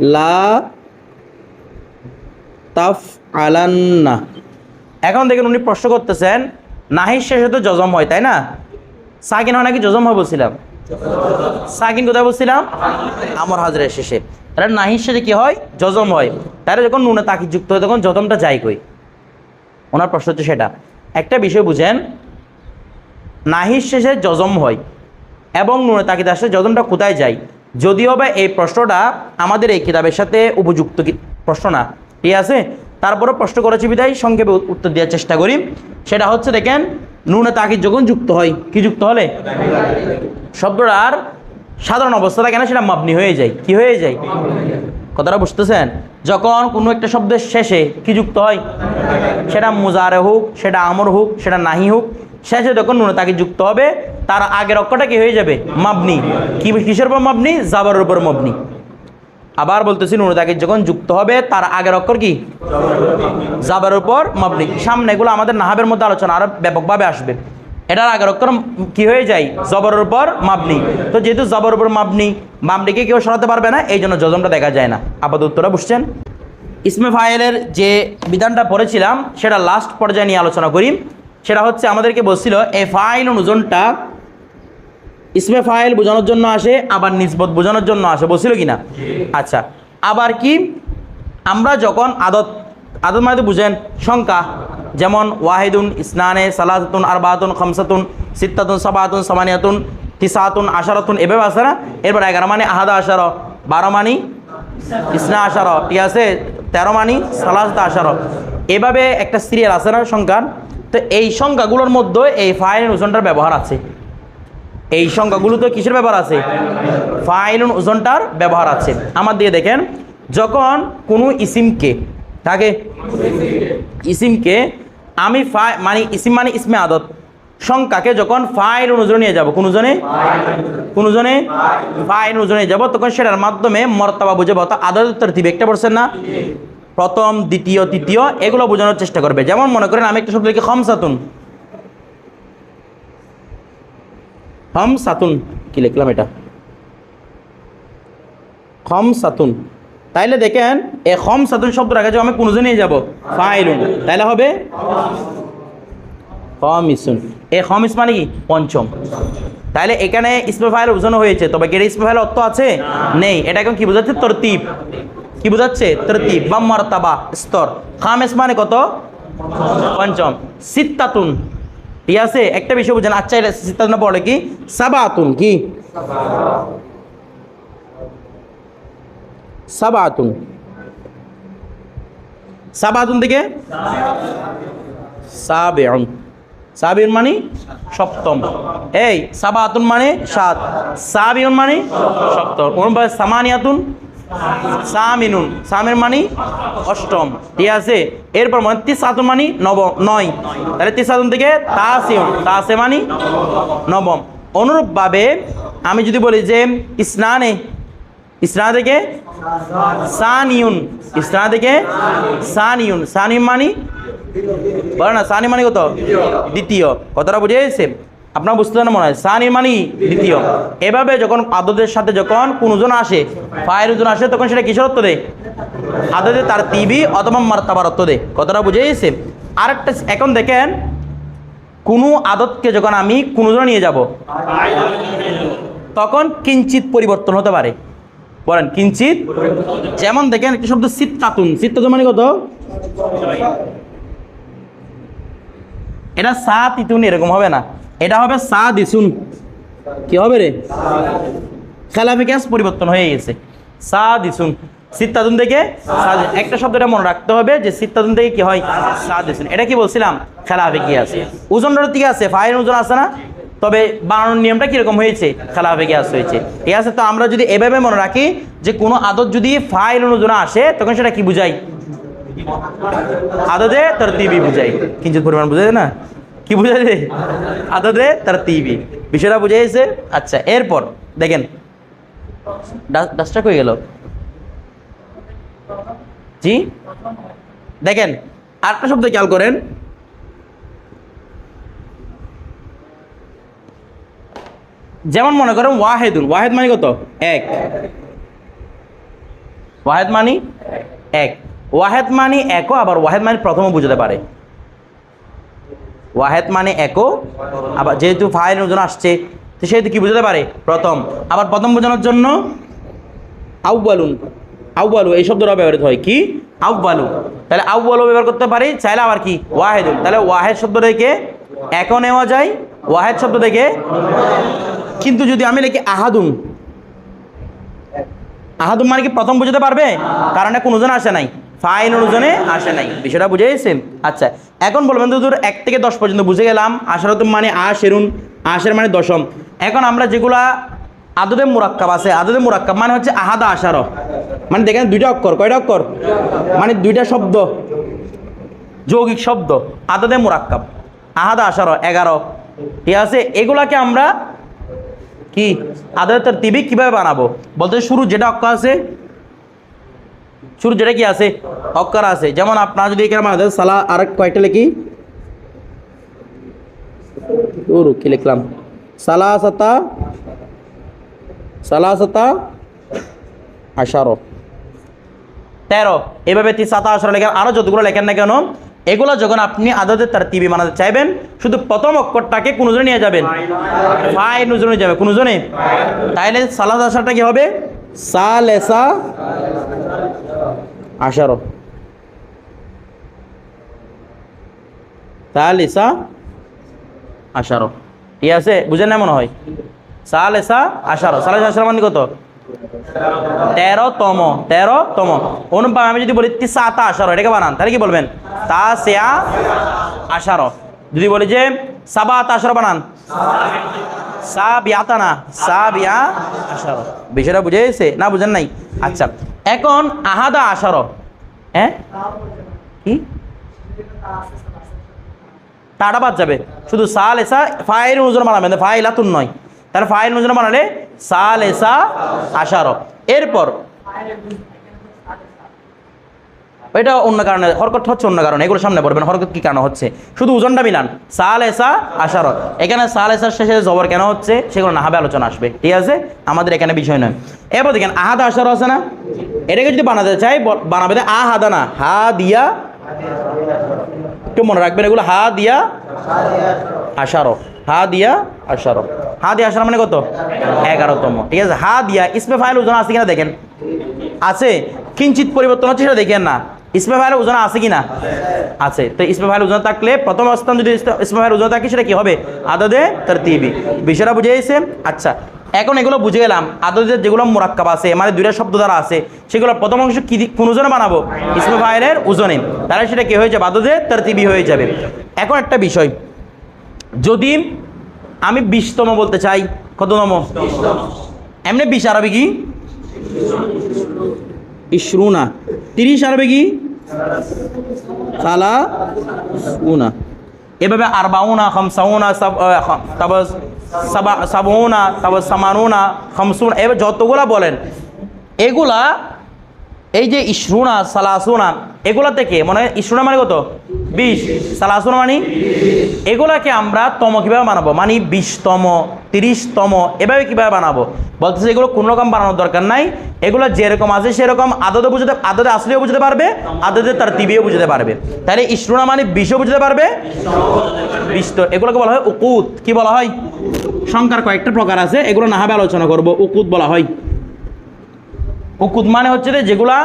লা তাফ আলান্না এখন দেখেন উনি প্রশ্ন করতেছেন, নাহির শেষে তো জজম হয়, তাই না? সাকিন হয় নাকি জজম হয় বলছিলাম? সাকিন কোথায় বলছিলাম? আমর হাজরের শেষে। তাহলে নাহির শেষে কি হয়? জজম হয়। তাহলে যখন নুনে তাকি যুক্ত হয়, তখন জজমটা যায় কই? ওনার প্রশ্ন হচ্ছে সেটা। একটা বিষয় বুঝেন, নাহির শেষে জজম হয় এবং নুনে তাকিদ আসলে জজমটা কোথায় যায়? যদিও বা এই প্রশ্নটা আমাদের এই কিতাবের সাথে উপযুক্ত প্রশ্ন না। ঠিক আছে? তারপরও প্রশ্ন করেছি বিদায়, সংক্ষেপে উত্তর দেওয়ার চেষ্টা করি। সেটা হচ্ছে, দেখেন, নুনে তাকিদ যখন যুক্ত হয়, কি যুক্ত হলে? শব্দটার সাধারণ অবস্থা থাকে না, সেটা মাপনি হয়ে যায়। কি হয়ে যায়? কথাটা বুঝতেছেন? যখন কোনো একটা শব্দের শেষে কি যুক্ত হয়? সেটা মুজারে হোক, সেটা আমর হোক, সেটা নাহি হোক শেষে যখন নুনে তাকে যুক্ত হবে, তার আগের অক্ষরটা কি হয়ে যাবে? মাবনি। কি কিসের উপর মাবনি? জাবারের উপর মাবনি। আবার বলতেছি, নুনে তাকে যখন যুক্ত হবে, তার আগের অক্ষর কি? জাবারের উপর মাবনি। সামনে এগুলো আমাদের নাহাবের মধ্যে আলোচনা আরও ব্যাপকভাবে আসবে। এটার আগের অক্ষর কি হয়ে যায়? জবরের উপর মাবনি। তো যেহেতু জবরের উপর মাবনি, মাবনিকে কেউ সরাতে পারবে না, এই জন্য যজমটা দেখা যায় না। আপাত উত্তরটা বুঝছেন ইসমে ফাইলের যে বিধানটা পড়েছিলাম, সেটা লাস্ট পর্যায়ে নিয়ে আলোচনা করি। সেটা হচ্ছে আমাদেরকে বলছিল এই ফাইল ওজনটা ইসমে ফাইল বোঝানোর জন্য আসে আবার নিসবত বোঝানোর জন্য আসে। বলছিল কি না? আচ্ছা আবার কি? আমরা যখন আদত আদত মানে বুঝেন সংখ্যা যেমন ওয়াহিদুন ইসনানে সালাতুন আরবাতুন খামসাতুন সিত্তাতুন সাবাতুন সামানিয়াতুন তিসাতুন আশারাতুন এভাবে আসে না? এরপর এগারো মানে আহাদা আশার বারো মানি ইসনা আশার ঠিক আছে? তেরো মানি সালাসতা আশার। এভাবে একটা সিরিয়াল আছে না সংখ্যার? তো এই সংখ্যাগুলোর মধ্যে এই ফাইন ওজনটার ব্যবহার আছে। এই সংখ্যাগুলোতে কিসের ব্যবহার আছে? ফাইলুন ওজনটার ব্যবহার আছে। আমার দিয়ে দেখেন, যখন কোনো ইসিমকে থাকে ইসিমকে, আমি ফাই মানে ইসিম মানে ইসমে আদত। সংখ্যাকে যখন ফাইল ওজনে নিয়ে যাব, কোন ওজনে কোন ওজনে ফাইল ওজনে যাব, তখন সেটার মাধ্যমে মর্তাবা বুঝে বতা আদত তরতিব একটা পড়ছেন না? প্রথম দ্বিতীয় তৃতীয় এগুলো বোঝানোর চেষ্টা করবে। যেমন মনে করেন আমি একটা শব্দ লিখি খমসাতুন। হম সাতুন কি লিখলাম এটা? খম সাতুন তাইলে দেখেন এ খম সাতুন শব্দ রাখা আগে আমি কোন নিয়ে যাব। ফাইলুন। তাইলে হবে? খমিসুন। এ খমিস মানে কি? পঞ্চম। তাইলে এখানে ইসমে ফাইল বোঝানো হয়েছে তবে কি ইসমে ফাইল অর্থ আছে? নেই। এটা এখন কি বোঝাচ্ছে? তরতিব। কি বোঝাচ্ছে? তরতিব, বা মারতাবা, স্তর। খামেস মানে কত? পঞ্চম। সিত্তাতুন। ঠিক আছে? একটা বিষয় বুঝেন। আচ্ছা এটা সিত্তাতুন পড়ে কি? সাবাতুন কি? সাবাতুন। সাবাতুন থেকে? সাবেউন। সাবিউন মানে সপ্তম। এই, সাবাতুন মানে সাত। সাবিউন মানে সপ্তম। সামানিয়াতুন সামিনুন। সামিন মানে অষ্টম। ঠিক আছে? এরপর মানে তিসাতুন মানে নবম নয়। তাহলে তিসাতুন থেকে তাসিউন। তাসে মানে নবম। অনুরূপভাবে আমি যদি বলি যে স্নানে স্নান থেকে সানিউন। স্নান থেকে সানিউন। সানিউন মানে বলো না সানি মানে কত? দ্বিতীয়। কতটা বুঝে গেছে আপনার বুঝতে না মনে হয়? সানি মানে দ্বিতীয়। এভাবে যখন আদতের সাথে যখন কোনজন আসে, ফায়ের ওজন আসে, তখন সেটা কিসের অর্থ দেয়? আদতে তার তিবি অথবা মার্তাবার অর্থ দেয়। কতটা বুঝে গেছে? আরেকটা এখন দেখেন, কোনো আদতকে যখন আমি কোনজনে নিয়ে যাব, তখন কিঞ্চিত পরিবর্তন হতে পারে। বলেন, কিঞ্চিত? যেমন দেখেন, একটা শব্দ সিত্তাতুন। সিত্তাতুন মানে কত? এটা সা তিতুন এরকম হবে না। এটা হবে সা দিসুন কি হবে রে? খেলাফে গ্যাস পরিবর্তন হয়ে গেছে। সা দিসুন সিত্তাতুন থেকে একটা শব্দটা মনে রাখতে হবে যে সিত্তাতুন থেকে কি হয়? সা দিসুন এটা কি বলছিলাম? খেলাফে কি আছে ওজনটার দিকে আছে, ফাইন ওজন আছে না? তবে বানানোর নিয়মটা কীরকম হয়েছে? খেলাফে গ্যাস হয়েছে। ঠিক আছে, তো আমরা যদি এভাবে মনে রাখি যে কোনো আদত যদি ফাইল অনুজনে আসে, তখন সেটা কি বুঝাই আদতে তার তিবি বুঝাই কিঞ্চিত পরিমাণ বুঝাই না? কি বুঝাইছে? আদতে তার তিবি বিষয়টা বুঝাইছে? আচ্ছা এরপর দেখেন ডাস্টটা কই গেল? জি? দেখেন, আরেকটা শব্দ খেয়াল করেন। যেমন মনে করেন ওয়াহেদুন ওয়াহেদ মানে কত? এক। ওয়াহেদ মানি এক। ওয়াহেদ মানি একও আবার ওয়াহেদ মানি প্রথমও বুঝতে পারে। ওয়াহেদ মানে একও আবার যেহেতু ফাইল ওজন আসছে, তো সেহেতু কি বোঝাতে পারে? প্রথম। আবার প্রথম বোঝানোর জন্য আউবালুন আউবালু এই শব্দটা ব্যবহৃত হয় কি? আউবালু তাহলে আউবালু ব্যবহার করতে পারি, চাইলে আবার কি? ওয়াহেদুন। তাহলে ওয়াহেদ শব্দ থেকে একও নেওয়া যায়, ওয়াহেদ শব্দ থেকে কিন্তু যদি আমি লিখি আহাদুন আহাদুন মানে কি প্রথম বুঝতে পারবে? কারণ কোনো ওজন আসে নাই। ফাইন অনুজনে আসে নাই। বিষয়টা বুঝে গেছেন? আচ্ছা এখন বলবেন তো দূর এক থেকে দশ পর্যন্ত বুঝে গেলাম। আশারতুম মানে আশেরুন আশের মানে দশম। এখন আমরা যেগুলা আদদে মুরাক্কাব আছে, আদদে মুরাক্কাব মানে হচ্ছে আহাদা আশার। মানে দেখেন দুইটা অক্ষর, কয়টা অক্ষর? মানে দুইটা শব্দ, যৌগিক শব্দ, আদদে মুরাক্কাব, আহাদা আশার, এগারো। ঠিক আছে? এগুলাকে আমরা কি? আদতে তরতিবি কীভাবে বানাবো? বলতে শুরু যেটা অক্ষর আছে শুরু যেটা কি আছে? অক্ষর আছে। যেমন আপনার যদি এখানে বানাতে সালা আর কয়েকটা লিখি। কি লিখলাম? সালা সাতা সালা সাতা আশারো। তেরো। এভাবে সাতা আশারো লেখেন আরও যতগুলো লেখেন না কেন, এগুলো যখন আপনি আদতের তার টিভি বানাতে চাইবেন, শুধু প্রথম অক্ষরটাকে কোন জনে নিয়ে যাবেন? ফাই নুজনে যাবে কোন জনে? তাইলে সালাদ আশারটা কি হবে? সা লেসা আশারো। সালিসা আশারো। ঠিক আছে? বুঝেন না মনে হয়? সালেসা আশারো। সালেসা আশারো মানে কত? তেরো তেরোতম তেরোতম। অনুপাম আমি যদি বলি তিসাতা আশারো, এটাকে বানান। তাহলে কি বলবেন? তা সেয়া আশারো। যদি বলি যে সাবাত আশারো বানান। সা বিয়াতা না সা বিয়া আশারো। বিষয়টা বুঝে না, বুঝেন নাই? আচ্ছা। এখন আহাদা আসার হ্যাঁ? কি? তাটা বাদ যাবে। শুধু সাল এসা ফাইল ওজন না ফাইল আতুন নয়। তাহলে ফাইল নজর মানালে সাল এসা আশার। এরপর এটা অন্য কারণে, হরকত হচ্ছে অন্য কারণে, এগুলো সামনে পড়বেন হরকত কি কারণে হচ্ছে? শুধু ওজনটা মিলান সাল এসা আশার এখানে সাল এসার শেষে জবর কেন হচ্ছে? সেগুলো নাহাবে আলোচনা আসবে। ঠিক আছে? আমাদের এখানে বিষয় নয়। এরপর দেখেন, আহাদা আশার আছে না? এটাকে যদি বানাতে চাই বানাবে আহাদা না, হা দিয়া। একটু মনে রাখবেন এগুলো, হা দিয়া আশারো হা দিয়া আশারো হা দিয়া আশারো মানে কত? এগারোতম। ঠিক আছে? হা দিয়া, ইসমে ফাইল ওজন আছে কিনা দেখেন? আছে। কিঞ্চিত পরিবর্তন হচ্ছে সেটা দেখেন না। ইসমে ফাইল ওজন আছে কি না আছে। তো ইসমে ফাইল ওজন থাকলে প্রথম অবস্থান যদি ইসমে- ফাইল ওজন থাকে, সেটা কি হবে? আদদে তার তিবি বিষয়টা বুঝে গেছে? আচ্ছা। এখন এগুলো বুঝে গেলাম। আদদের যেগুলো মোরাক্কাব আছে মানে দুইটা শব্দ দ্বারা আছে সেগুলো প্রথম অংশ কি কোন ওজনে বানাবো? ইসমে ফাইলের ওজনে। তাহলে সেটা কি হয়ে যাবে? আদদে তার তিবি হয়ে যাবে। এখন একটা বিষয়। যদি আমি বিশতম বলতে চাই, কততম? এমনি বিশ আরবি কি? ইশরুনা। তিরিশ আরবি কি? সালা উনা এভাবে আরবাউনা, খামসাউনা তারপর সাবা সাবউনা, তারপর সামানুনা, খামসুনা এবার যতগুলা বলেন, এগুলা এই যে ইসরুনা সালাসুনা, এগুলা থেকে মানে ইসরুনা মানে কত? বিশ। সালাসুনা মানে? এগুলাকে আমরা তম কীভাবে বানাবো? মানে বিশতম, তিরিশতম, এভাবে কীভাবে বানাবো? বলতেছে এগুলো কোনো রকম বানানোর দরকার নাই। এগুলো যেরকম আছে সেরকম আদতে বুঝতে আদতে আসলেও বুঝতে পারবে আদতে তার তিবিও বুঝতে পারবে। তাহলে ইশরুনা মানে বিষও বুঝতে পারবে বিশ এগুলোকে বলা হয় উকুত। কি বলা হয়? সংখ্যার কয়েকটা প্রকার আছে, এগুলো নাহাবে আলোচনা করব, উকুত বলা হয়। উকুত মানে হচ্ছে যে যেগুলা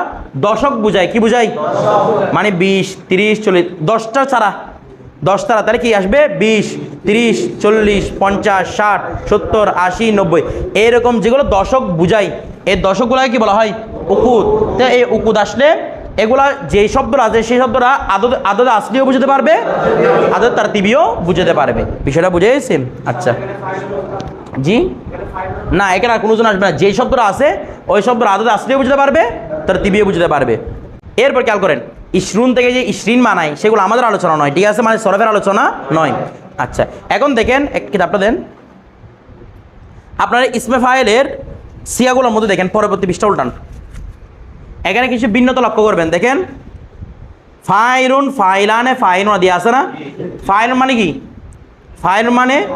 দশক বুঝায়। কি বুঝায়? মানে বিশ, তিরিশ, চল্লিশ, দশটা ছাড়া দশ তারা তাহলে কি আসবে? বিশ, তিরিশ, চল্লিশ, পঞ্চাশ, ষাট, সত্তর, আশি, নব্বই। এইরকম যেগুলো দশক বুঝায়, এই দশকগুলোকে কি বলা হয়? উকুত। তো এই উকুত আসলে এগুলা যে শব্দরা আছে, সেই শব্দরা আদত আদত আসলেও বুঝতে পারবে, আদত তার তিবিও বুঝতে পারবে। বিষয়টা বুঝে আচ্ছা। জি? না এখানে আর কোনো জন আসবে না। যেই শব্দটা আছে, ওই শব্দ আদতে আসলেও বুঝতে পারবে, তার তিবিও বুঝতে পারবে। এরপর খেয়াল করেন ইসরুন থেকে যে ইসরিন মানায়, সেগুলো আমাদের আলোচনা নয়, ঠিক আছে? মানে সরফের আলোচনা নয়। আচ্ছা এখন দেখেন, এক কিতাবটা দেন। আপনারা ইসমে ফাইলের সিয়াগুলোর মধ্যে দেখেন, পরবর্তী পৃষ্ঠা উল্টান। এখানে কিছু ভিন্নতা লক্ষ্য করবেন, দেখেন। ফাইরুন ফাইলানে ফাইনুন দিয়ে আসে না? ফাইলুন মানে কি? ফাইল মানে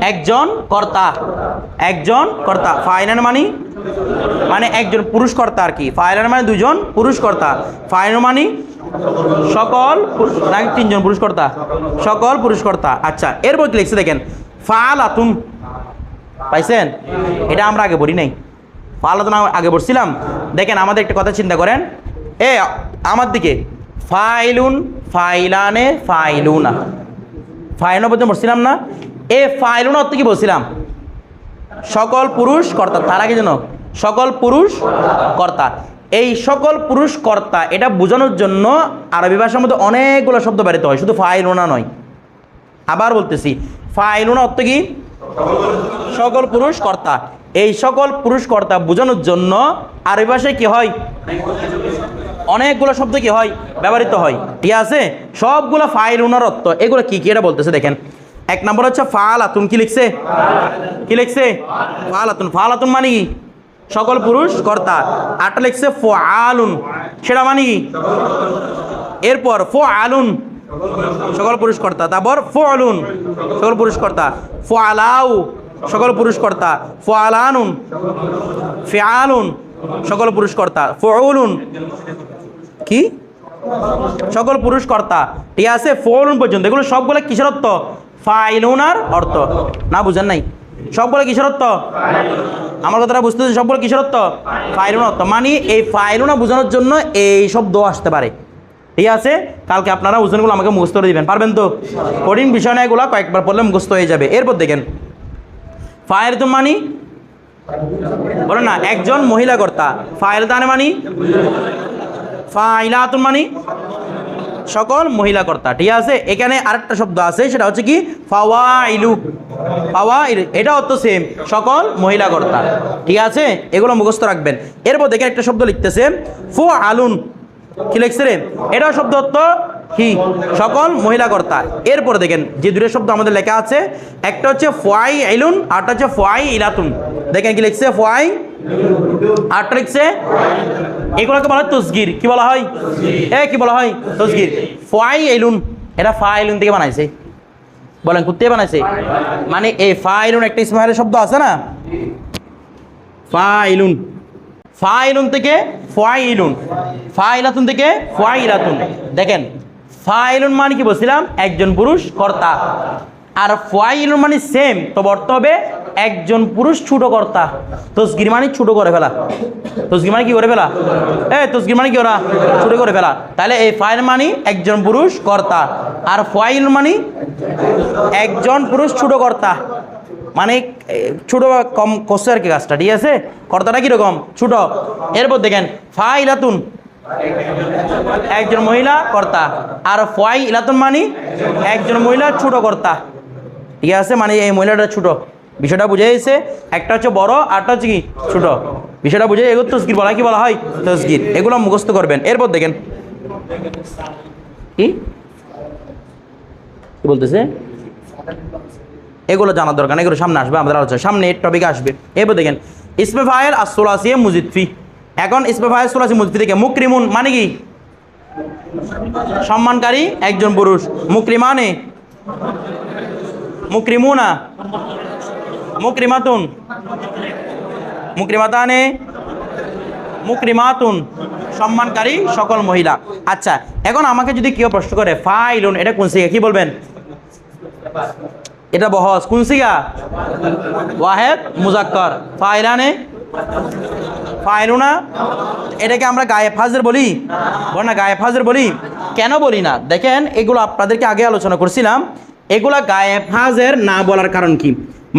একজন কর্তা। একজন কর্তা। ফাইনাল মানে মানে একজন পুরুষ কর্তা আর কি। ফাইনাল মানে দুজন পুরুষ কর্তা ফাইনাল মানে সকল নাকি তিনজন পুরুষ কর্তা সকল পুরুষ কর্তা আচ্ছা এরপর কি লিখছে দেখেন ফাল আতুন পাইছেন? এটা আমরা আগে পড়ি নাই। ফাল আতুন আ- আগে পড়ছিলাম। দেখেন, আমাদের একটা কথা চিন্তা করেন। এ, আমার দিকে, ফাইলুন ফাইলানে ফাইলুনা। ফাইলুনা পর্যন্ত পড়ছিলাম না? এ ফাইলুন অর্থ কি বলছিলাম। সকল পুরুষ কর্তা, তার আগে যেন, সকল পুরুষ কর্তা। এই সকল পুরুষ কর্তা, এটা বোঝানোর জন্য আরবি ভাষার মধ্যে অনেকগুলো শব্দ বেরোতে হয়, শুধু ফাইলুনা নয়। আবার বলতেছি ফাইলুনা অর্থ কি? সকল পুরুষ কর্তা। এই সকল পুরুষ কর্তা বোঝানোর জন্য আরবি ভাষায় কি হয়? অনেকগুলো শব্দ কি হয়? ব্যবহৃত হয়। ঠিক আছে? সবগুলো ফাইল উনার অর্থ এগুলো কি কি এটা বলতেছে দেখেন। এক নম্বর হচ্ছে ফাল আতুন কি লিখছে? কি লিখছে? ফাল আতুন ফাল আতুন মানে কি? সকল পুরুষ কর্তা। আটটা লিখছে ফো আলুন সেটা মানে কি? এরপর ফো আলুন সকল পুরুষ কর্তা। তারপর ফো আলুন সকল পুরুষ কর্তা। ফো আলাউ সকল পুরুষ কর্তা। ফো আলানুন ফিআলুন সকল পুরুষ কর্তা। ফউলুন। কি? সকল পুরুষ কর্তা ঠিক আছে? ফৌলুন পর্যন্ত। এগুলো সবগুলো কিসের অর্থ? ফাইলুনার অর্থ। না, বুঝেন নাই? সবগুলো কিসের অর্থ? আমার কথাটা বুঝতেছি সবগুলো কিসের অর্থ? ফাইলুন অর্থ। মানে এই ফাইলুনা বোঝানোর জন্য এই সব দোয়া আসতে পারে। ঠিক আছে? কালকে আপনারা ওজনগুলো আমাকে মুখস্থ করে দিবেন। পারবেন তো? কঠিন বিষয় না এগুলো, কয়েকবার পড়লে মুখস্থ হয়ে যাবে। এরপর দেখেন। ফায়ের তো মানি? বলেন না, একজন মহিলা কর্তা। ফাইল তানে মানি? ফাইলাতুন মানি সকল মহিলা কর্তা ঠিক আছে? এখানে আরেকটা শব্দ আছে, সেটা হচ্ছে কি? ফাওয়াইলু। ফাওয়াইল এটা অর্থ সেম সকল মহিলা কর্তা ঠিক আছে? এগুলো মুখস্থ রাখবেন। এরপর দেখেন একটা শব্দ লিখতেছে ফো আলুন কি লিখছে রে? এটাও শব্দ অর্থ কি? সকল মহিলা কর্তা এরপর দেখেন, যে দুটো শব্দ আমাদের লেখা আছে, একটা হচ্ছে ফোয়াই আইলুন আরটা হচ্ছে ফোয়াই ইলাতুন দেখেন কি লিখছে? ফোয়াই আরটা লিখছে, এগুলোকে বলা হয় তসগির। কি বলা হয়? এ, কি বলা হয়? তসগির। ফোয়াই এলুন এটা ফাইলুন থেকে বানাইছে। বলেন, কোথেকে বানাইছে? মানে এই ফাইলুন একটা ইসমাইলের শব্দ আছে না? ফাইলুন। ফাইলুন থেকে ফাইলুন ফাইলাতুন থেকে ফাইলাতুন দেখেন ফাইলুন মানে কি বলছিলাম? একজন পুরুষ, কর্তা। আর ফাইলুন মানে সেম তো অর্থ হবে একজন পুরুষ ছোট কর্তা। তসগির মানে ছোট করে ফেলা। তসগির মানে কি করে ফেলা? এ তসগির মানে কি ওরা? ছোট করে ফেলা। তাহলে এই ফাইল মানে একজন পুরুষ, কর্তা। আর ফাইল মানে একজন পুরুষ, ছোট কর্তা। মানে ছোট কম করছে আর কি গাছটা ঠিক আছে? কর্তাটা কীরকম? ছোট। এরপর দেখেন ফা ইলাতুন একজন মহিলা, কর্তা। আর ফয় ইলাতুন মানি, একজন মহিলা, ছোট কর্তা। ঠিক আছে মানে এই মহিলাটা ছোট। বিষয়টা বুঝে গেছে, একটা হচ্ছে বড় আরটা হচ্ছে কি, ছোট। বিষয়টা বুঝে এগুলো তসগির বলা কি বলা হয়? তসগির। এগুলো মুখস্থ করবেন। এরপর দেখেন। কি? কি বলতেছে? এগুলো জানার দরকার এগুলো সামনে আসবে, আমাদের আলোচনা। সামনে টপিক আসবে। এরপর দেখেন, ইসমে আর সোলাসিয়ে মুজিদফি এখন ইসমে ফায়েল সোলাসি মুজিদফি থেকে। মুকরিমুন মানে কি? সম্মানকারী একজন পুরুষ। মুকরিমানে মুকরিমুনা। মুকরিমাতুন। মুকরিমাতানে? মুকরিমাতুন। সম্মানকারী সকল মহিলা। আচ্ছা এখন আমাকে যদি কেউ প্রশ্ন করে, ফাইলুন, এটা কোন সিগা? কি বলবেন? এটা বহস। কোন ওয়াহেদ মুজাক্কর। ফাইলানে ফাইলুনা, এটাকে আমরা গায়ে ফাজের বলি। বল না গায়ে ফাজের বলি? কেন বলি না? দেখেন, এগুলো আপনাদেরকে আগে আলোচনা করছিলাম। এগুলা গায়ে ফাজের না বলার কারণ কি?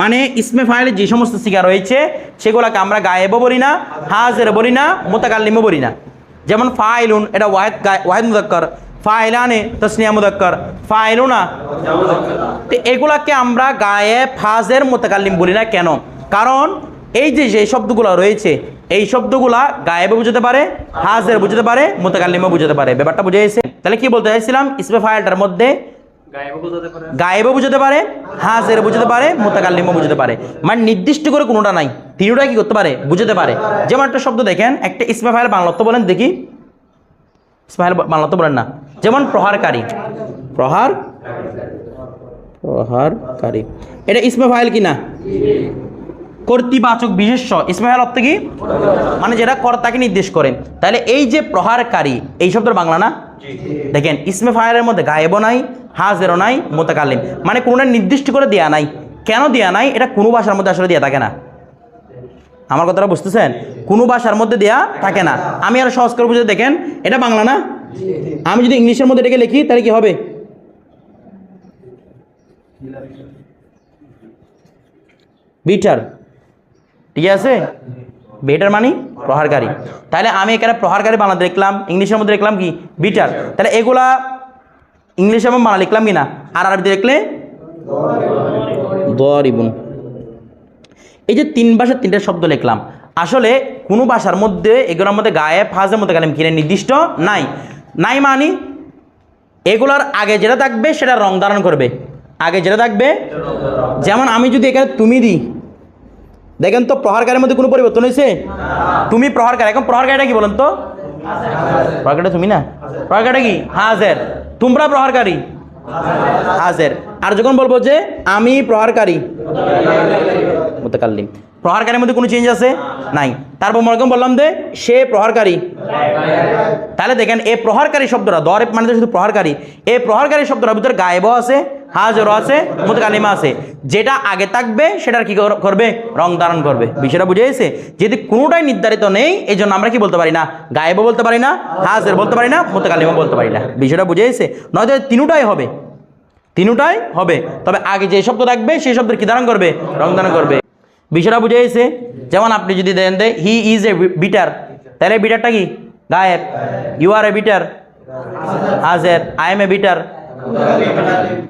মানে ইসমে ফাইলের যে সমস্ত সিগা রয়েছে, সেগুলোকে আমরা গায়েবও বলি না, হাজের বলি না, মোতাকাল্লিমও বলি না। যেমন ফাইলুন, এটা ওয়াহেদ ওয়াহেদ মুদাক্কর। ফাইলানে তসনিয়া মুদাক্কর। ফাইলুনা, তো এগুলাকে আমরা গায়ে ফাজের মোতাকাল্লিম বলি না কেন? কারণ এই যে যে শব্দগুলো রয়েছে এই শব্দগুলা গায়েবে বুঝতে পারে হাজের বুঝতে পারে মোতাকাল্লিমও বুঝতে পারে। ব্যাপারটা বুঝে গেছে? তাহলে কি বলতে চাইছিলাম? ইসমে ফাইলটার মধ্যে গায়েবও বুঝতে পারে। হাজের বুঝতে পারে মোতাকাল্লিমও বুঝতে পারে মানে নির্দিষ্ট করে কোনোটা নাই। তিনটা কি করতে পারে? বুঝতে পারে। যেমন একটা শব্দ দেখেন একটা ইসমে ফাইল বাংলাত্ব বলেন দেখি। ইসমাইল বাংলাতে বলেন না। যেমন প্রহারকারী। প্রহার? প্রহারকারী। এটা ইসমে ফাইল কি না? কর্তৃবাচক বিশেষ্য। ইসমে ফাইল অর্থ কি? মানে যেটা কর্তাকে নির্দেশ করে। তাহলে এই যে প্রহারকারী, এই শব্দের বাংলা না? দেখেন, ইসমে ফাইলের মধ্যে গায়েবও নাই, হাজেরও নাই মোতাকালিম মানে কোনোটা নির্দিষ্ট করে দেয়া নাই। কেন দেয়া নাই? এটা কোনো ভাষার মধ্যে আসলে দেয়া থাকে না। আমার কথাটা বুঝতেছেন? কোনো ভাষার মধ্যে দেয়া থাকে না। আমি আর সহজ করে বুঝে দেখেন, এটা বাংলা না? আমি যদি ইংলিশের মধ্যে এটাকে লিখি, তাহলে কি হবে? বিটার। ঠিক আছে? বেটার মানে প্রহারকারী। তাহলে আমি এখানে প্রহারকারী বাংলা দেখলাম, ইংলিশের মধ্যে দেখলাম কি? বিটার। তাহলে এগুলা ইংলিশে এবং বাংলা লিখলাম কি না আর আরবিতে লিখলে দরিবুন এই যে তিন ভাষার তিনটা শব্দ লিখলাম। আসলে কোনো ভাষার মধ্যে, এগুলোর মধ্যে গায়ে ফাজের মধ্যে কালাম কিনে নির্দিষ্ট নাই। নাই মানি এগুলোর আগে যেটা থাকবে, সেটা রং ধারণ করবে। আগে যেটা থাকবে, যেমন আমি যদি এখানে তুমি দিই দেখেন তো প্রহারকারের মধ্যে কোনো পরিবর্তন হয়েছে? তুমি প্রহারকার এখন প্রহারকারীটা কি বলেন তো? প্রহারকারটা তুমি না? প্রহারকারটা কি? হাজের। তোমরা প্রহারকারী হাজের। আর যখন বলব যে আমি প্রহারকারী মুতাকাল্লিম। প্রহারকারীর মধ্যে কোনো চেঞ্জ আছে? নাই। তারপর মনে করেন বললাম যে সে প্রহারকারী তাহলে দেখেন এ প্রহারকারী শব্দটা দরে মানে শুধু প্রহারকারী এ প্রহারকারী শব্দটার ভিতরে গায়েবও আছে হাজরও আছে, মুতকালিমা আছে। যেটা আগে থাকবে, সেটার কি কর- করবে? রং ধারণ করবে। বিষয়টা বুঝে গেছে? যদি কোনোটাই নির্ধারিত নেই এই জন্য আমরা কি বলতে পারি না? গায়েবও বলতে পারি না হাজের বলতে পারি না মুতকালিমা বলতে পারি না। বিষয়টা বুঝে গেছে? নয়তো তিনুটাই হবে। তিনুটাই হবে। তবে আগে যে শব্দ থাকবে, সেই শব্দের কি ধারণ করবে? রং ধারণ করবে। বিষয়টা বুঝে গেছে? যেমন আপনি যদি দেন হি ইজ এ বিটার তাহলে বিটারটা কি? গায়েব। ইউ আর এ বিটার হাজের। আই এম এ বিটার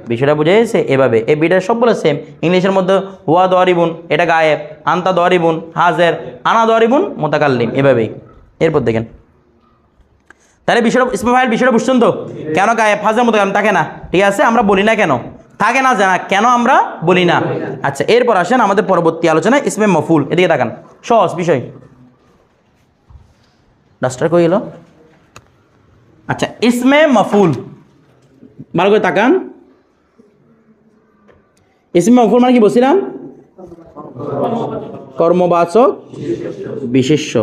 বিষয়টা বুঝে গেছে? এভাবে। এই বিটার সবগুলো সেম ইংলিশের মধ্যে, হুয়া দোয়ারিবুন, এটা গায়েব। আন্তা দোয়ারিবুন, হাজের। আনা দোয়ারিবুন, মোতাকাল্লিম। এভাবেই। এরপর দেখেন। তাহলে বিষয়টা ইসমাইল বিষয়টা বুঝছেন তো? কেন গায়েব? ফাজের মতো থাকে না। ঠিক আছে? আমরা বলি না কেন? থাকে না জানা, কেন আমরা বলি না? আচ্ছা এরপর আসেন আমাদের পরবর্তী আলোচনা ইসমে মফুল। এদিকে তাকান। সহজ বিষয়। ডাস্টার কই এলো? আচ্ছা ইসমে মফুল। ভালো করে তাকান। ইসমে মফুল মানে কি বলছিলাম? কর্মবাচক বিশেষ্য।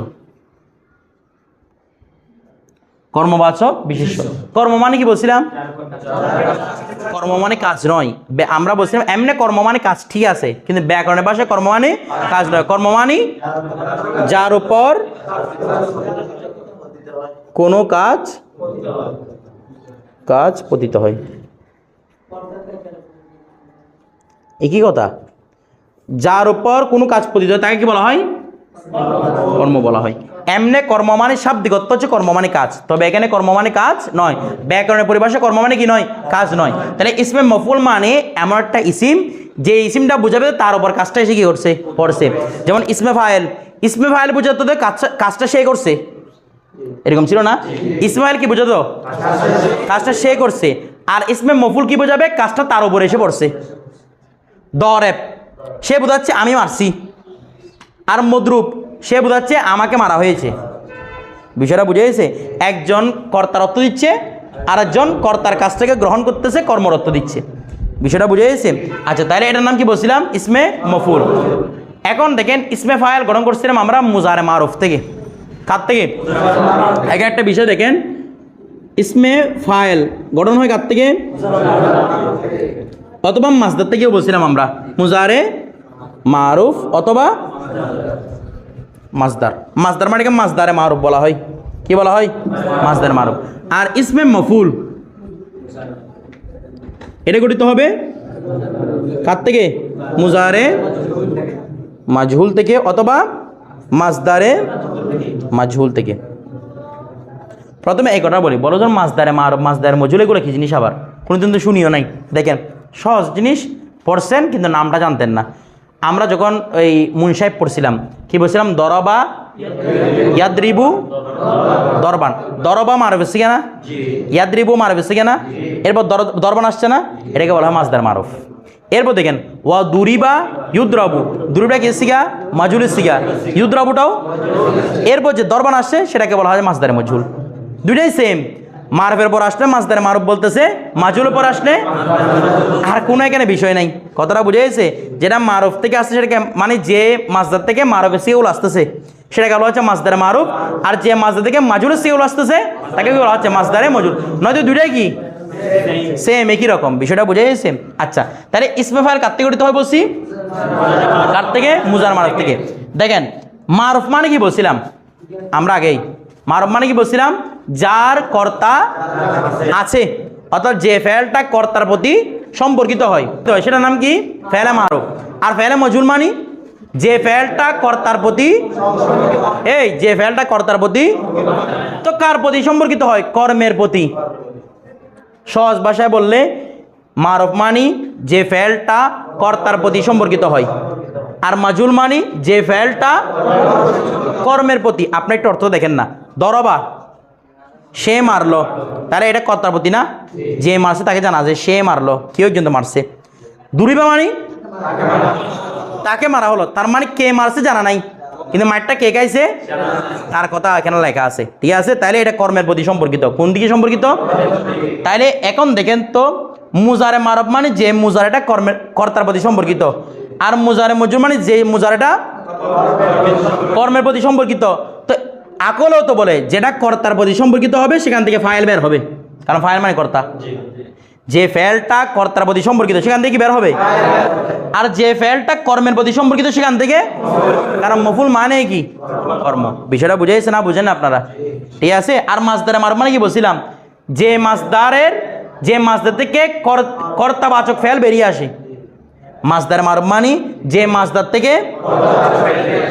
কর্মবাচক বিশেষ্য। কর্ম মানে কি বলছিলাম? কর্ম মানে কাজ নয়। আমরা বলছিলাম এমনি কর্ম মানে কাজ ঠিক আছে, কিন্তু ব্যাকরণের ভাষায় কর্ম মানে কাজ নয়। কর্ম মানে যার উপর কোনো কাজ কাজ পতিত হয়। একই কথা। যার উপর কোনো কাজ পতিত হয়, তাকে কি বলা হয়? কর্ম বলা হয়। এমনে কর্ম মানে শাব্দিক হচ্ছে কর্ম মানে কাজ। তবে এখানে কর্ম মানে কাজ নয়। ব্যাকরণের পরিভাষায় কর্ম মানে কি নয়? কাজ নয়। তাহলে ইসমে মফুল মানে এমন একটা ইসিম, যে ইসিমটা বোঝাবে তার উপর কাজটা এসে কি করছে? পড়ছে যেমন ইসমে ফাইল ইসমে ফাইল বোঝাতে কাজটা সে করছে। এরকম ছিল না? ইসমাইল কি বোঝাতো? কাজটা সে করছে। আর ইসমে মফুল কি বোঝাবে? কাজটা তার উপরে এসে পড়ছে। দরেব সে বোঝাচ্ছে, আমি মারছি। আর মদ্রুপ, সে বোঝাচ্ছে, আমাকে মারা হয়েছে। বিষয়টা বুঝে গেছে? একজন কর্তার অর্থ দিচ্ছে আর একজন কর্তার কাছ থেকে গ্রহণ করতেছে কর্মরত্ব দিচ্ছে। বিষয়টা বুঝে গেছে? আচ্ছা তাহলে এটার নাম কি বলছিলাম? ইসমে মফুল। এখন দেখেন, ইসমে ফায়াল গ্রহণ করছিলাম আমরা মুজারে মারুফ থেকে। কার থেকে এখানে একটা বিষয় দেখেন। ইসমে ফাইল গঠন হয় কার থেকে অথবা মাসদার থেকেও বলছিলাম আমরা। মুজারে মারুফ অথবা মাসদার মাসদার মানে মাসদারে মারুফ বলা হয়। কি বলা হয়? মাসদার মারুফ। আর ইসমে মফুল, এটা গঠিত হবে কার থেকে মুজারে মাজহুল থেকে অথবা মাসদারে মাজহুল থেকে। প্রথমে এই কথা বলি বড় জন মাছদারে মার মাছদারে মজুল এগুলো কি জিনিস আবার? কোনোদিন তো শুনিও নাই। দেখেন সহজ জিনিস পড়ছেন কিন্তু নামটা জানতেন না। আমরা যখন ওই মুন সাহেব পড়ছিলাম কি বলছিলাম? দরবা ইয়াদ্রিবু দরবান। দরবা মার বেশি কেনা? ইয়াদ্রিবু মার বেশি কেনা? এরপর দর- দরবান আসছে না? এটাকে বলা হয় মাছদার মারুফ। এরপর দেখেন, ওয়া দুরিবা ইউদ্রাবু। দুরিবা কি সিগা? মাজুলের সিগা। ইউদ্রাবুটাও? এরপর যে দরবান আসছে, সেটাকে বলা হয় মাছদারে মজুল দুইটাই সেম মারফের পর আসলে মাছদারে মারুফ বলতেছে, মাজুলের পর আসলে আর কোনো এখানে বিষয় নাই। কথাটা বুঝে গেছে? যেটা মারুফ থেকে আসছে, সেটাকে মানে যে মাছদার থেকে মারুফের সিউল আসতেছে, সেটাকে বলা হচ্ছে মাছদারে মারুফ। আর যে মাছদার থেকে মাজুলের সিউল আসতেছে, তাকে বলা হচ্ছে মাছদারে মজুর নয়তো দুইটাই কি? সেম একই রকম। বিষয়টা বুঝে গেছে আচ্ছা তাহলে ইসমে ফাইল কার থেকে গঠিত হয় বলছি? কার থেকে? মুজার মারুফ থেকে। দেখেন, মারুফ মানে কি বলছিলাম? আমরা আগেই। মারুফ মানে কি বলছিলাম? যার কর্তা আছে। অর্থাৎ যে ফেলটা কর্তার প্রতি সম্পর্কিত হয়। তো সেটার নাম কি? ফেলে মারুফ। আর ফেলে মজুর মানি? যে ফেলটা কর্তার প্রতি এই যে ফেলটা কর্তার প্রতি, তো কার প্রতি সম্পর্কিত হয়? কর্মের প্রতি। সহজ ভাষায় বললে, মারফ মানি যে ফেলটা কর্তার প্রতি সম্পর্কিত হয়, আর মাজুল মানি যে ফেলটা কর্মের প্রতি। আপনি একটু অর্থ দেখেন না। দরবা সে মারলো, তাহলে এটা কর্তার প্রতি না? যে মারছে তাকে জানা যে সে মারলো, কেউ কিন্তু মারছে। দুরিবা মানি তাকে মারা হলো, তার মানে কে মারছে জানা নাই। কিন্তু মারটা কে গাইছে? তার কথা এখানে লেখা আছে। ঠিক আছে? তাহলে এটা কর্মের প্রতি সম্পর্কিত। কোন দিকে সম্পর্কিত? তাইলে এখন দেখেন তো, মুজারে মারব মানে যে মুজারেটা কর্মের, কর্তার প্রতি সম্পর্কিত। আর মুজারে মজুর মানে যে মুজারেটা কর্মের প্রতি সম্পর্কিত। তো আকলেও তো বলে, যেটা কর্তার প্রতি সম্পর্কিত হবে, সেখান থেকে ফাইল বের হবে। কারণ ফাইল মানে কর্তা। যে ফেলটা কর্তার প্রতি সম্পর্কিত, সেখান থেকে বের হবে? আর যে ফেলটা কর্মের প্রতি সম্পর্কিত, সেখান থেকে? কারণ মফুল মানে কি? কর্ম। বিষয়টা বুঝাইছে না, বুঝেন আপনারা। ঠিক আছে? আর মাছদারে মার মানে কি বলছিলাম? যে মাছদারের যে মাছদার থেকে কর- কর্তাবাচক ফেল বেরিয়ে আসে। মাছদার মার মানি, যে মাছদার থেকে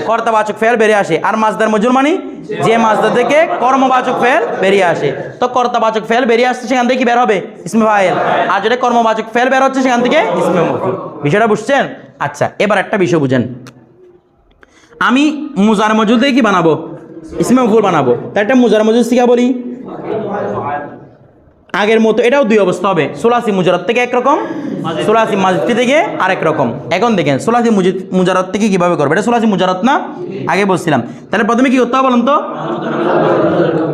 কর্তাবাচক ফেল বেরিয়ে আসে। আর মাছদার মজুর মানি, যে মাছদার থেকে কর্মবাচক ফেল বেরিয়ে আসে। তো কর্তাবাচক ফেল বেরিয়ে আসছে, সেখান থেকে কি বের হবে? ইসমে ফাইল আর যেটা কর্মবাচক ফেল বের হচ্ছে, সেখান থেকে ইসমে মফুল। বিষয়টা বুঝছেন? আচ্ছা এবার একটা বিষয় বুঝেন। আমি মুজার মজুর দিয়ে কি বানাবো? ইসমে মফুল বানাবো। তার একটা মুজার মজুর শিখা বলি। আগের মতো এটাও দুই অবস্থা হবে। সোলাসি মুজারত থেকে একরকম সোলাসি মাজদি থেকে আরেক রকম। এখন দেখেন সোলাসি মুজিদ মুজারত থেকে কীভাবে করবে? এটা সোলাসি মুজারত না? আগে বলছিলাম। তাহলে প্রথমে কি করতে হবে বলুন তো?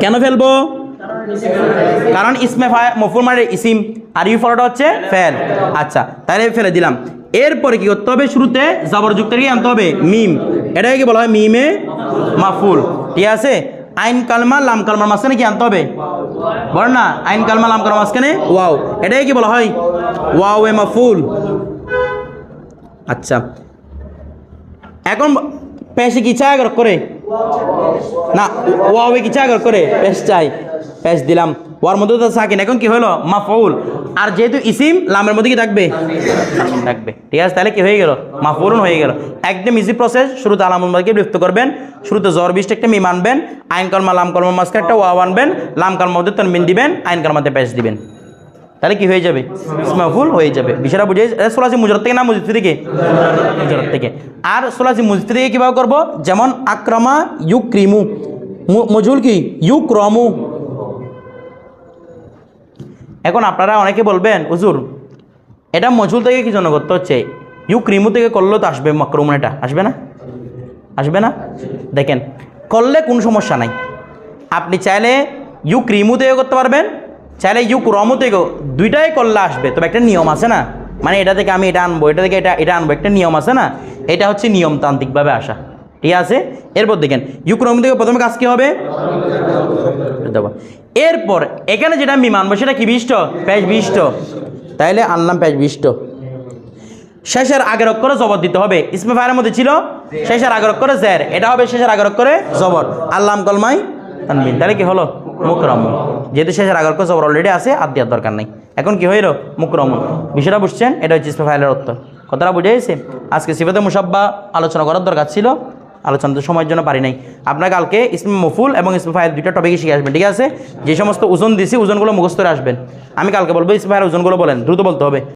কেন ফেলব? কারণ ইসমে মফুর মানে ইসিম। আর ইউ ফলটা হচ্ছে ফেল। আচ্ছা তাহলে ফেলে দিলাম। এরপরে কি করতে হবে? শুরুতে জবরযুক্ত কি আনতে হবে। মিম। এটাকে কি বলা হয়? মিমে মাফুল। ঠিক আছে? আইন কালমা লাম কালমার মাঝখানে কি আনতে হবে? বল না আইন কালমা লাম করা মাঝখানে। ওয়াও, এটাই কি বলা হয়? ওয়াও এ মাফুল। আচ্ছা। এখন পেশে কি চায় করে? না, ওয়াও কি চায় করে? পেশ চাই। পেশ দিলাম। ওয়ার মধ্যে তো সাকিন, এখন কি হলো? মাফউল। আর যেহেতু ইসিম, লামের মধ্যে কি থাকবে? থাকবে। ঠিক আছে, তাহলে কি হয়ে গেল? মাফউলুন হয়ে গেল। একদম ইজি প্রসেস শুরুতে আলামুল মাদকে লিপ্ত করবেন, শুরুতে জর বিশটা একটা মিম আনবেন, আইন কলমা লাম কলমা মাঝখানে একটা ওয়াও আনবেন, লাম কলমার মধ্যে তনমিন দিবেন, আইন কলমাতে পেশ দিবেন। তাহলে কি হয়ে যাবে? ইসমাফুল হয়ে যাবে। বিষয়টা বুঝে সোলাসি মুজরত থেকে না মুজিদ থেকে? মুজরত থেকে। আর সোলাসি মুজিদ থেকে কীভাবে করব? যেমন আক্রমা ইউ ক্রিমু মজুল কি? ইউ ক্রমু এখন আপনারা অনেকে বলবেন, হুজুর, এটা মজুল থেকে কি জন্য করতে হচ্ছে? ইউ ক্রিমু থেকে করলেও তো আসবে মক্রমন এটা, আসবে না? আসবে না? দেখেন, করলে কোনো সমস্যা নাই। আপনি চাইলে ইউ ক্রিমু থেকে করতে পারবেন, চাইলে ইউ ক্রমু থেকেও দুইটাই করলে আসবে। তবে একটা নিয়ম আছে না? মানে এটা থেকে আমি এটা আনব, এটা থেকে এটা এটা আনব, একটা নিয়ম আছে না? এটা হচ্ছে নিয়মতান্ত্রিকভাবে আসা। ঠিক আছে? এরপর দেখেন ইউক্রমু থেকে প্রথমে কাজ কী হবে? এরপর এখানে যেটা আমি মানবো সেটা কি বিষ্ট? প্যাচ বিষ্ট। তাইলে আনলাম প্যাচ বিষ্ট। শেষের আগের অক্ষরে জবর দিতে হবে। ইসমে ফায়ারের মধ্যে ছিল শেষের আগের অক্ষরে জের। এটা হবে শেষের আগের অক্ষরে জবর। আল্লাম কলমাই তানবিন তাহলে কি হলো? মুকরমন। যেহেতু শেষের আগের অক্ষর জবর অলরেডি আছে, আর দেওয়ার দরকার নেই। এখন কি হইল? মুকরমন। বিষয়টা বুঝছেন? এটা হচ্ছে ইসমে ফাইলের অর্থ। কথাটা বুঝে গেছে? আজকে সিফাতে মুসাব্বা আলোচনা করার দরকার ছিল। আলোচনা তো সময়ের জন্য পারি নাই। আপনার কালকে ইসমে মফুল এবং ইসমে ফায়ের দুইটা টপিকে শিখে আসবেন, ঠিক আছে? যে সমস্ত ওজন দিছি, ওজনগুলো মুখস্থরে আসবেন। আমি কালকে বলব ইসমে ফায়ের ওজনগুলো বলেন, দ্রুত বলতে হবে।